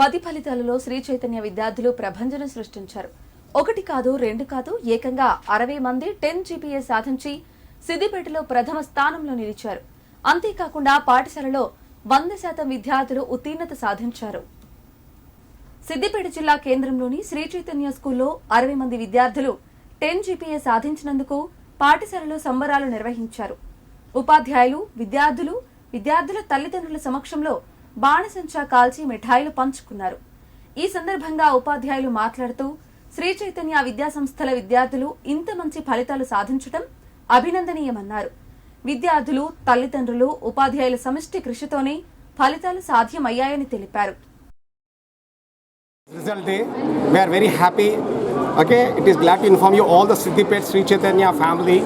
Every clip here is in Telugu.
పది ఫలితాలలో శ్రీ చైతన్య విద్యార్థులు ప్రభంజనం సృష్టించారు. ఒకటి కాదు రెండు కాదు ఏకంగా అరవై మంది టెన్ జీపీఏ సాధించి సిద్దిపేటలో ప్రథమ స్థానంలో నిలిచారు. అంతేకాకుండా పాఠశాలలో వంద శాతం విద్యార్థులు ఉత్తీర్ణత సాధించారు. సిద్దిపేట జిల్లా కేంద్రంలోని శ్రీ చైతన్య స్కూల్లో అరవై మంది విద్యార్థులు టెన్ జీపీఏ సాధించినందుకు పాఠశాలలో సంబరాలు నిర్వహించారు. ఉపాధ్యాయులు విద్యార్థులు విద్యార్థుల తల్లిదండ్రుల సమక్షంలో బాణసంచా కాల్చి మిఠాయిలు పంచుకున్నారు ఈ సందర్భంగా ఉపాధ్యాయులు మాట్లాడుతూ శ్రీ చైతన్య విద్యా సంస్థల విద్యార్థులు ఇంత మంచి ఫలితాలు సాధించడం అభినందనీయమన్నారు విద్యార్థులు తల్లిదండ్రులు ఉపాధ్యాయుల సమిష్టి కృషితోనే ఫలితాలు సాధ్యమయ్యాయని తెలిపారు result day. We are very happy. Okay, it is glad to inform you all the Siddhipet Sri Chaitanya family.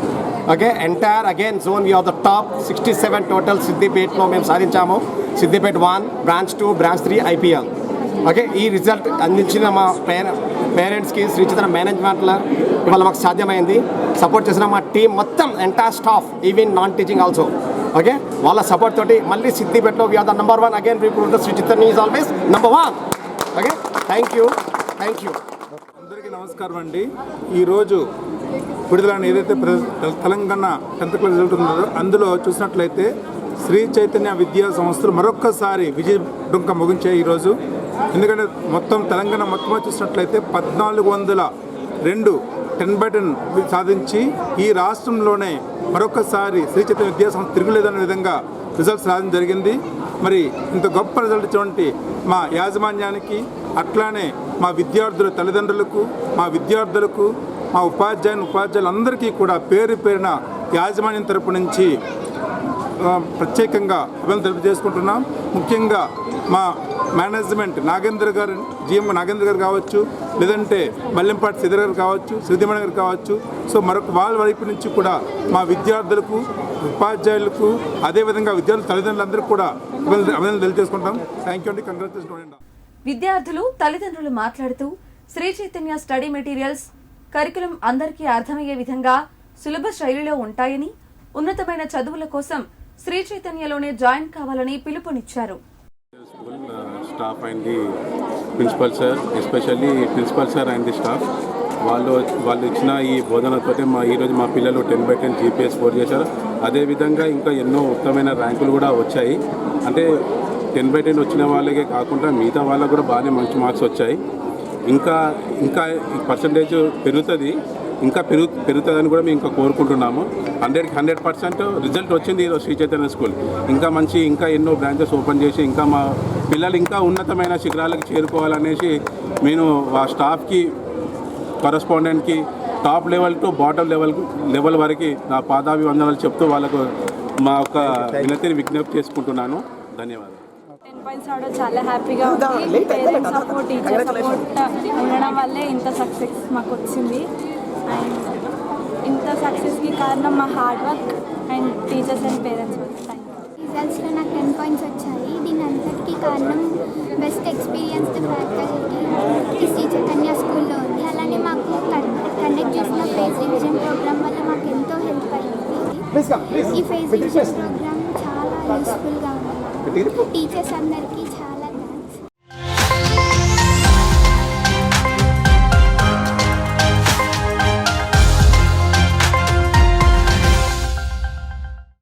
Okay, entire again zone we are the top 67 total Siddipet మేము సాధించాము. Siddipet one branch two branch three IPL okay ఈ రిజల్ట్ అందించిన మా పేర పేరెంట్స్కి శ్రీచిత్ర మేనేజ్మెంట్లో ఇవాళ మాకు సాధ్యమైంది. సపోర్ట్ చేసిన మా టీం మొత్తం entire staff even non teaching also okay వాళ్ళ సపోర్ట్ తోటి మళ్ళీ సిద్దిపేటలో we're the number one again people Sri Chaitanya is always number one okay thank you thank you నమస్కారం అండి. ఈరోజు విడుదలైన ఏదైతే తెలంగాణ టెన్త్ క్లాస్ రిజల్ట్ ఉందో అందులో చూసినట్లయితే శ్రీ చైతన్య విద్యా సంస్థలు మరొక్కసారి విజయ డుంక ముగించాయి ఈరోజు. ఎందుకంటే మొత్తం తెలంగాణ మొత్తం చూసినట్లయితే పద్నాలుగు వందల రెండు టెన్ బై టెన్ సాధించి ఈ రాష్ట్రంలోనే మరొకసారి శ్రీ చైతన్య విద్యా సంస్థ తిరుగులేదనే విధంగా రిజల్ట్స్ రావడం జరిగింది. మరి ఇంత గొప్ప రిజల్ట్ ఇచ్చినటువంటి మా యాజమాన్యానికి అట్లానే మా విద్యార్థుల తల్లిదండ్రులకు మా విద్యార్థులకు మా ఉపాధ్యాయుని ఉపాధ్యాయులందరికీ కూడా పేరు పేరున యాజమాన్యం తరపు నుంచి ప్రత్యేకంగా అభివృద్ధి తెలియజేసుకుంటున్నాం. ముఖ్యంగా మా మేనేజ్మెంట్ నాగేంద్ర గారు జిఎం నాగేంద్ర గారు కావచ్చు లేదంటే మల్లెంపాటి సిద్ధర్ గారు కావచ్చు శ్రీధిమణి గారు కావచ్చు. సో మరొక వాళ్ళ వైపు నుంచి కూడా మా విద్యార్థులకు ఉపాధ్యాయులకు అదేవిధంగా విద్యార్థుల తల్లిదండ్రులందరికీ కూడా అభివృద్ధి తెలియజేసుకుంటాం. థ్యాంక్ యూ అండి. కంగ్రాచులేషన్ విద్యార్థులు తల్లిదండ్రులు మాట్లాడుతూ Sri Chaitanya study materials curriculum అందరికీ అర్థమయ్యే విధంగా సులభ శైలిలో ఉంటాయని ఉన్నతమైన చదువుల కోసం శ్రీ చైతన్యలోనే జాయిన్ కావాలని పిలుపునిచ్చారు. Staff and the principal sir especially principal sir and the staff వాళ్ళు వాళ్ళు ఇచ్చిన ఈ బోధనతోటే మా ఈరోజు మా పిల్లలు ten by ten GPS score చేశారు. అదేవిధంగా ఇంకా ఎన్నో ఉత్తమమైన ర్యాంకులు కూడా వచ్చాయి. అంటే టెన్ బై టెన్ వచ్చిన వాళ్ళకే కాకుండా మిగతా వాళ్ళకు కూడా బాగానే మంచి మార్క్స్ వచ్చాయి. ఇంకా ఇంకా పర్సంటేజ్ పెరుగుతుంది. ఇంకా పెరుగు పెరుగుతుందని కూడా మేము ఇంకా కోరుకుంటున్నాము. హండ్రెడ్కి హండ్రెడ్ పర్సెంట్ రిజల్ట్ వచ్చింది ఈరోజు శ్రీ చైతన్య స్కూల్. ఇంకా మంచి ఇంకా ఎన్నో బ్రాంచెస్ ఓపెన్ చేసి ఇంకా మా పిల్లలు ఇంకా ఉన్నతమైన శిఖరాలకు చేరుకోవాలనేసి నేను ఆ స్టాఫ్కి కరస్పాండెంట్కి top level to bottom level level వరకు నా పాదాభివందనాలు చెప్తూ వాళ్ళకు మా యొక్క వినతిని విజ్ఞప్తి చేసుకుంటున్నాను. ధన్యవాదాలు. పాయింట్స్ రావడం చాలా హ్యాపీగా ఉంది. పేరెంట్స్ సపోర్ట్ టీచర్ సపోర్ట్ ఉండడం వల్లే ఇంత సక్సెస్ మాకు వచ్చింది. అండ్ ఇంత సక్సెస్కి కారణం మా hard work and teachers and parents రిజల్ట్స్లో నాకు టెన్ పాయింట్స్ వచ్చాయి. దీని అంతటికీ కారణం బెస్ట్ ఎక్స్పీరియన్స్డ్ ఫ్యాకల్టీ ఈ శ్రీ చైతన్య స్కూల్లో ఉంది. అలానే మాకు కండక్ట్ చేసిన ఫేస్ రివిజన్ ప్రోగ్రామ్ వల్ల మాకు ఎంతో హెల్ప్ అయింది. ఈ ఫేస్ రివిజన్ ప్రోగ్రామ్ టీచర్స్ అందరికీ